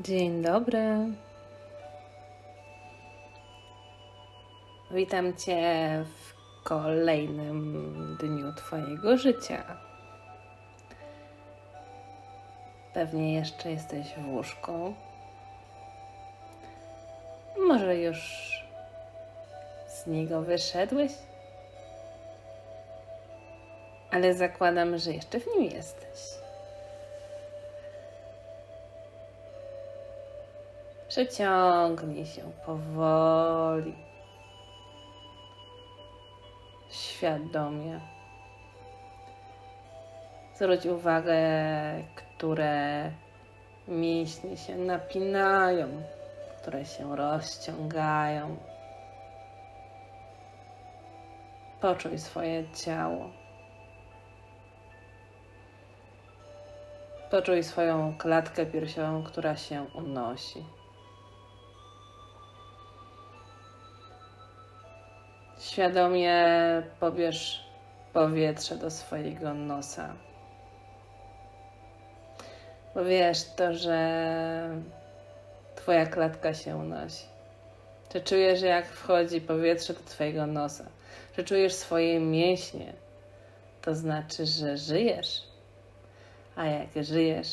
Dzień dobry. Witam Cię w kolejnym dniu Twojego życia. Pewnie jeszcze jesteś w łóżku. Może już z niego wyszedłeś? Ale zakładam, że jeszcze w nim jesteś. Przeciągnij się powoli, świadomie. Zwróć uwagę, które mięśnie się napinają, które się rozciągają. Poczuj swoje ciało. Poczuj swoją klatkę piersiową, która się unosi. Świadomie pobierz powietrze do swojego nosa. Bo wiesz to, że Twoja klatka się unosi. Czy czujesz, jak wchodzi powietrze do Twojego nosa? Czy czujesz swoje mięśnie? To znaczy, że żyjesz. A jak żyjesz,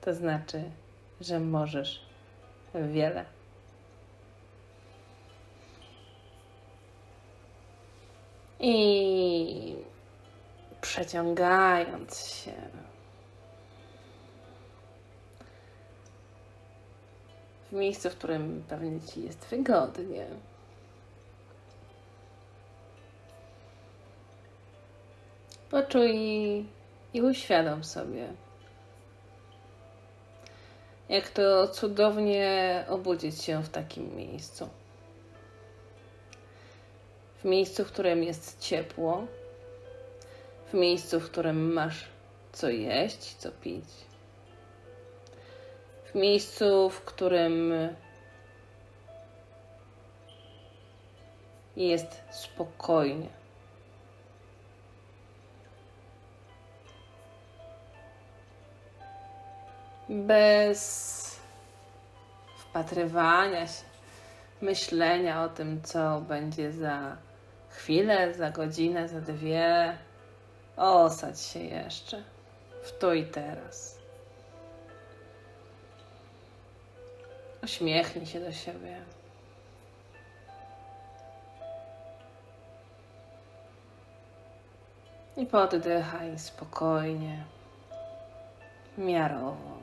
to znaczy, że możesz wiele. I przeciągając się, w miejscu, w którym pewnie ci jest wygodnie. Poczuj i uświadom sobie, jak to cudownie obudzić się w takim miejscu miejscu, w którym jest ciepło, w miejscu, w którym masz co jeść, co pić, w miejscu, w którym jest spokojnie. Bez wpatrywania się, myślenia o tym, co będzie za chwilę, za godzinę, za dwie. Osadź się jeszcze w tu i teraz. Uśmiechnij się do siebie. I poddychaj spokojnie, miarowo.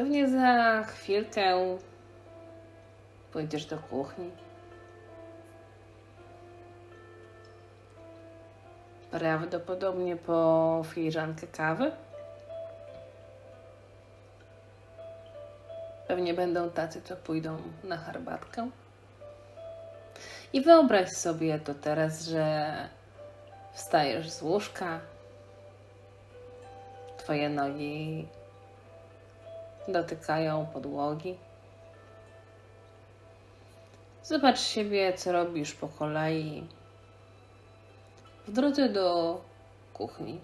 Pewnie za chwilkę pójdziesz do kuchni. Prawdopodobnie po filiżankę kawy. Pewnie będą tacy, co pójdą na herbatkę. I wyobraź sobie to teraz, że wstajesz z łóżka, twoje nogi dotykają podłogi. Zobacz siebie, co robisz po kolei w drodze do kuchni.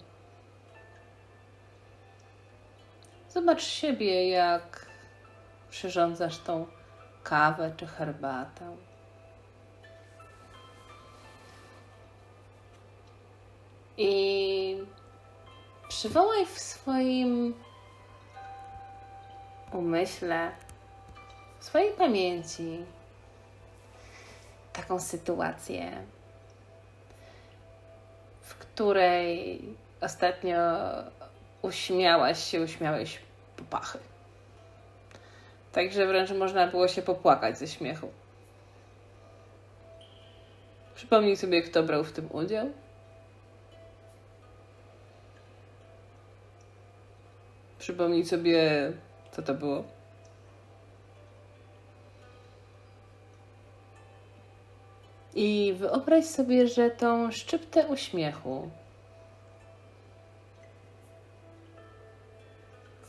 Zobacz siebie, jak przyrządzasz tą kawę czy herbatę. I przywołaj w swoim umyśle, w swojej pamięci taką sytuację, w której ostatnio uśmiałaś się, uśmiałeś po pachy. Także wręcz można było się popłakać ze śmiechu. Przypomnij sobie, kto brał w tym udział. Przypomnij sobie, co to było? I wyobraź sobie, że tą szczyptę uśmiechu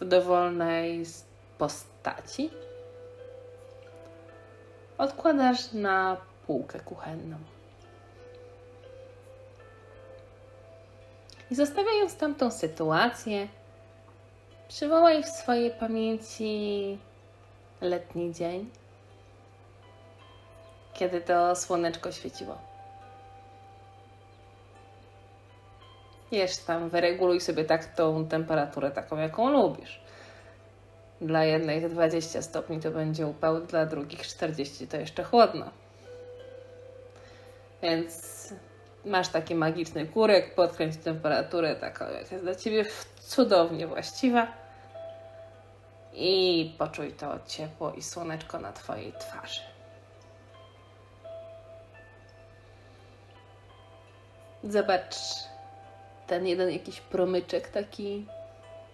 w dowolnej postaci odkładasz na półkę kuchenną. I zostawiając tamtą sytuację, przywołaj w swojej pamięci letni dzień, kiedy to słoneczko świeciło. Jeszcze tam wyreguluj sobie tak tą temperaturę taką, jaką lubisz. Dla jednych 20 stopni to będzie upał, dla drugich 40 to jeszcze chłodno. Więc masz taki magiczny kurek, podkręć temperaturę taką, jaka jest dla Ciebie cudownie właściwa i poczuj to ciepło i słoneczko na Twojej twarzy. Zobacz ten jeden jakiś promyczek taki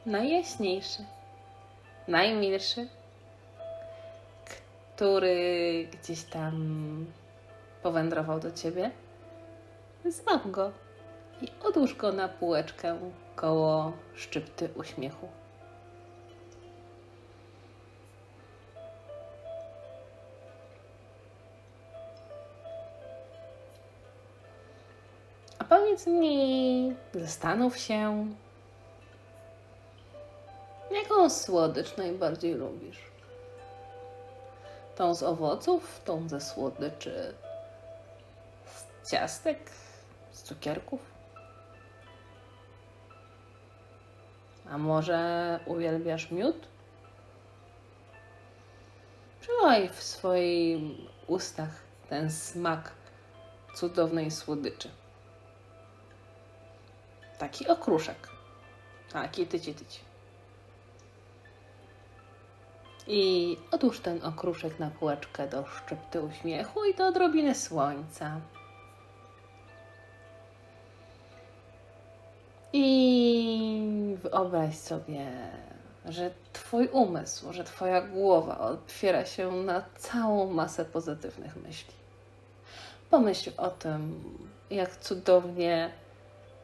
najjaśniejszy, najmilszy, który gdzieś tam powędrował do ciebie. Złap go i odłóż go na półeczkę koło szczypty uśmiechu. A powiedz mi, zastanów się, jaką słodycz najbardziej lubisz? Tą z owoców, tą ze słodyczy, z ciastek, z cukierków? A może uwielbiasz miód? Czuwaj w swoich ustach ten smak cudownej słodyczy. Taki okruszek. Taki tyci tyci. I odłóż ten okruszek na półeczkę do szczypty uśmiechu i do odrobiny słońca. I wyobraź sobie, że Twój umysł, że Twoja głowa otwiera się na całą masę pozytywnych myśli. Pomyśl o tym, jak cudownie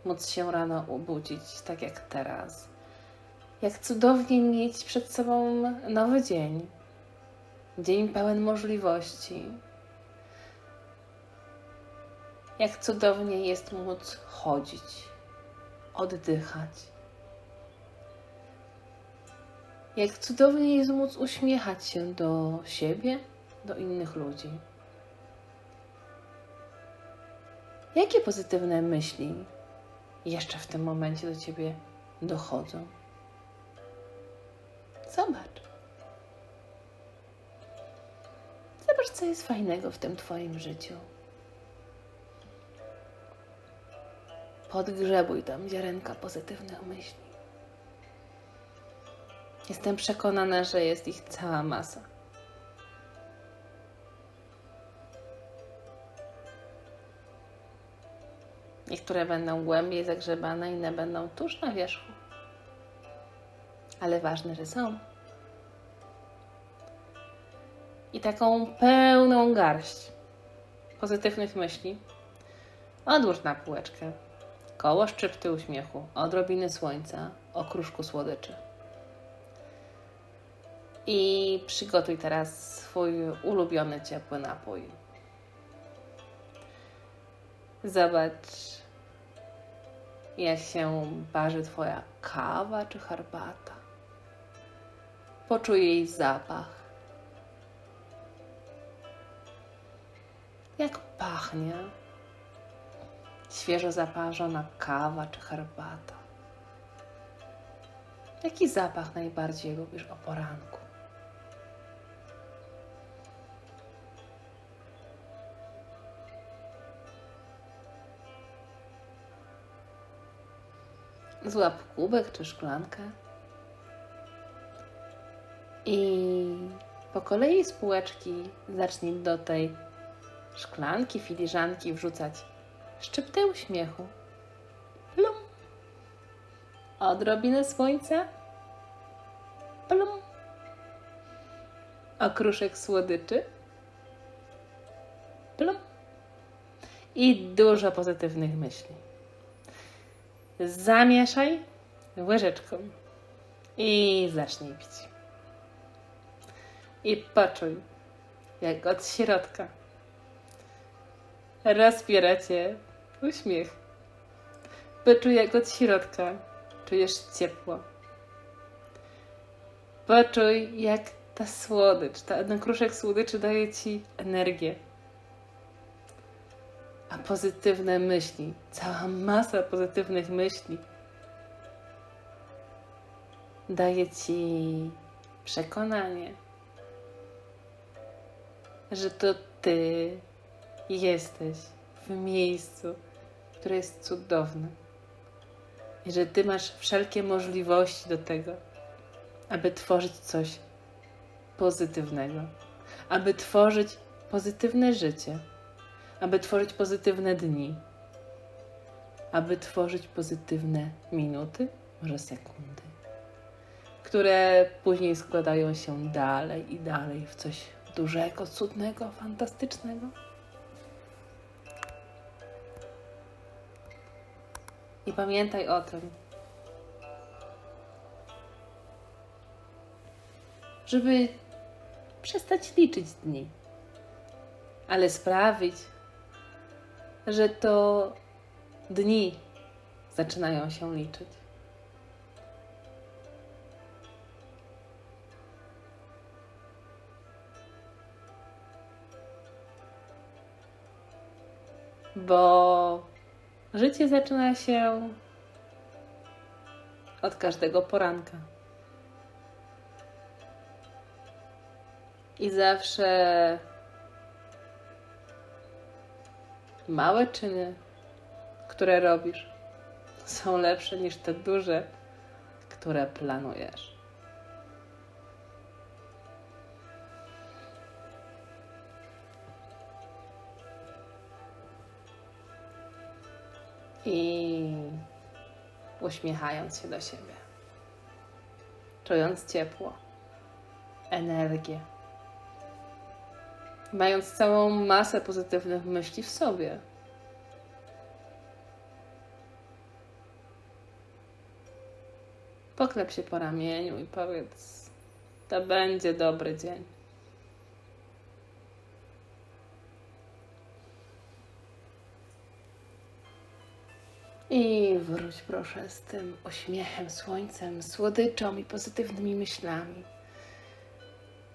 móc się rano obudzić, tak jak teraz. Jak cudownie mieć przed sobą nowy dzień. Dzień pełen możliwości. Jak cudownie jest móc chodzić, oddychać. Jak cudownie jest móc uśmiechać się do siebie, do innych ludzi. Jakie pozytywne myśli jeszcze w tym momencie do ciebie dochodzą? Zobacz. Zobacz, co jest fajnego w tym Twoim życiu. Podgrzebuj tam ziarenka pozytywnych myśli. Jestem przekonana, że jest ich cała masa. Niektóre będą głębiej zagrzebane, inne będą tuż na wierzchu. Ale ważne, że są. I taką pełną garść pozytywnych myśli odłóż na półeczkę. Koło szczypty uśmiechu, odrobiny słońca, okruszku słodyczy. I przygotuj teraz swój ulubiony ciepły napój. Zobacz, jak się parzy Twoja kawa czy herbata. Poczuj jej zapach. Jak pachnie świeżo zaparzona kawa czy herbata. Jaki zapach najbardziej lubisz o poranku? Złap kubek czy szklankę i po kolei z półeczki zacznij do tej szklanki, filiżanki wrzucać szczyptę uśmiechu. Plum. Odrobinę słońca. Plum. Okruszek słodyczy. Plum. I dużo pozytywnych myśli. Zamieszaj łyżeczką i zacznij pić. I poczuj, jak od środka. Rozpiera cię uśmiech. Poczuj jak od środka czujesz ciepło. Poczuj jak ta słodycz, ta, ten kruszek słodyczy daje ci energię. A pozytywne myśli, cała masa pozytywnych myśli daje ci przekonanie, że to ty jesteś w miejscu, które jest cudowne. I że ty masz wszelkie możliwości do tego, aby tworzyć coś pozytywnego, aby tworzyć pozytywne życie, aby tworzyć pozytywne dni, aby tworzyć pozytywne minuty, może sekundy, które później składają się dalej i dalej w coś dużego, cudnego, fantastycznego. I pamiętaj o tym, żeby przestać liczyć dni, ale sprawić, że to dni zaczynają się liczyć. Bo życie zaczyna się od każdego poranka. I zawsze małe czyny, które robisz, są lepsze niż te duże, które planujesz. I uśmiechając się do siebie, czując ciepło, energię, mając całą masę pozytywnych myśli w sobie. Poklep się po ramieniu i powiedz: To będzie dobry dzień. I wróć proszę z tym uśmiechem, słońcem, słodyczą i pozytywnymi myślami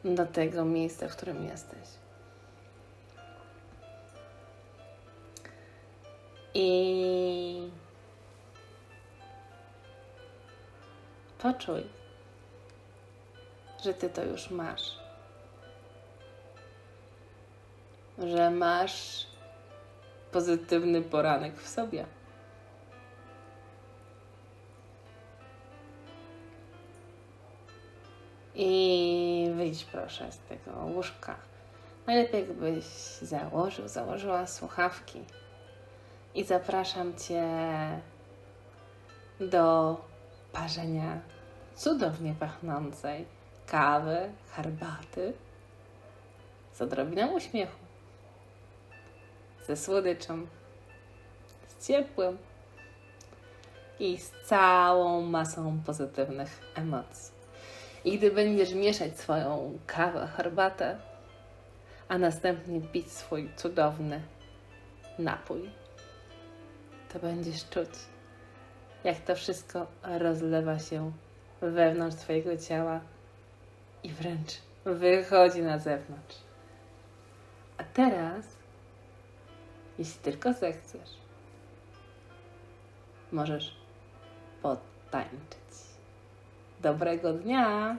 do tego miejsca, w którym jesteś. I poczuj, że ty to już masz. Że masz pozytywny poranek w sobie. I wyjdź proszę z tego łóżka. Najlepiej jakbyś założył, założyła słuchawki. I zapraszam Cię do parzenia cudownie pachnącej kawy, herbaty z odrobiną uśmiechu, ze słodyczą, z ciepłem i z całą masą pozytywnych emocji. I gdy będziesz mieszać swoją kawę, herbatę, a następnie pić swój cudowny napój, to będziesz czuć, jak to wszystko rozlewa się wewnątrz Twojego ciała i wręcz wychodzi na zewnątrz. A teraz, jeśli tylko zechcesz, możesz potańczyć. Dobrego dnia!